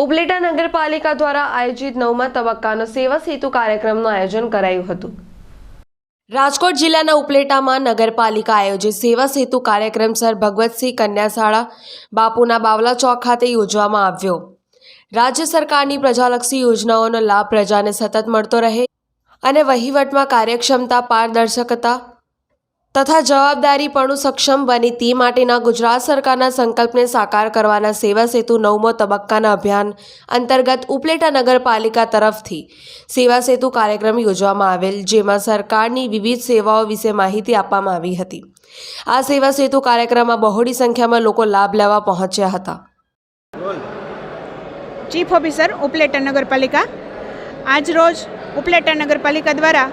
નગરપાલિકા દ્વારા આયોજિત નવમા તબક્કાનો સેવા સેતુ કાર્યક્રમનું આયોજન કરાયું હતું. રાજકોટ જિલ્લાના ઉપલેટામાં નગરપાલિકા આયોજિત સેવા સેતુ કાર્યક્રમ સર ભગવતસિંહ કન્યાશાળા બાપુના બાવલા ચોક ખાતે યોજવામાં આવ્યો. રાજ્ય સરકારની પ્રજાલક્ષી યોજનાઓનો લાભ પ્રજાને સતત મળતો રહે અને વહીવટમાં કાર્યક્ષમતા, પારદર્શકતા તથા જવાબદારીપણું સક્ષમ બની તે માટેના ગુજરાત સરકારના સંકલ્પને સાકાર કરવાના સેવા સેતુ નવમો તબક્કાના અભિયાન અંતર્ગત ઉપલેટા નગરપાલિકા તરફથી સેવા સેતુ કાર્યક્રમ યોજવામાં આવેલ, જેમાં સરકારની વિવિધ સેવાઓ વિશે માહિતી આપવામાં આવી હતી. આ સેવા સેતુ કાર્યક્રમમાં બહોળી સંખ્યામાં લોકો લાભ લેવા પહોંચ્યા હતા. ચીફ ઓફિસર ઉપલેટા નગરપાલિકા. આજ રોજ ઉપલેટા નગરપાલિકા દ્વારા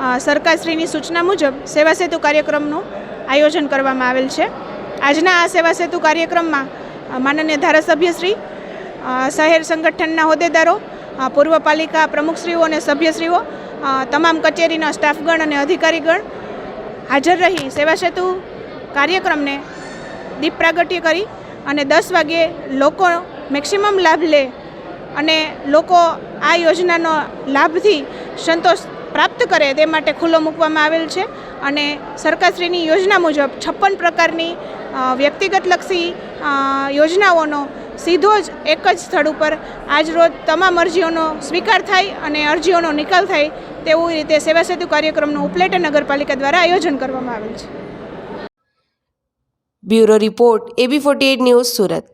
સરકારશ્રીની સૂચના મુજબ સેવા સેતુ કાર્યક્રમનું આયોજન કરવામાં આવેલ છે. આજના આ સેવા સેતુ કાર્યક્રમમાં માનનીય ધારાસભ્યશ્રી શહેર સંગઠનના હોદ્દેદારો પૂર્વ પાલિકા પ્રમુખશ્રીઓ અને સભ્યશ્રીઓ તમામ કચેરીના સ્ટાફગણ અને અધિકારીગણ હાજર રહી સેવા સેતુ કાર્યક્રમને દીપ પ્રાગટ્ય કરી અને દસ વાગ્યે લોકો મેક્સિમમ લાભ લે અને લોકો આ યોજનાનો લાભથી સંતોષ પ્રાપ્ત કરે તે માટે ખુલ્લો મૂકવામાં આવેલ છે અને સરકારશ્રીની યોજના મુજબ છપ્પન પ્રકારની વ્યક્તિગતલક્ષી યોજનાઓનો સીધો જ એક જ સ્થળ ઉપર આજ રોજ તમામ અરજીઓનો સ્વીકાર થાય અને અરજીઓનો નિકાલ થાય તેવી રીતે સેવા સેતુ કાર્યક્રમનું ઉપલેટા નગરપાલિકા દ્વારા આયોજન કરવામાં આવેલ છે. Bureau report AB forty news Surat.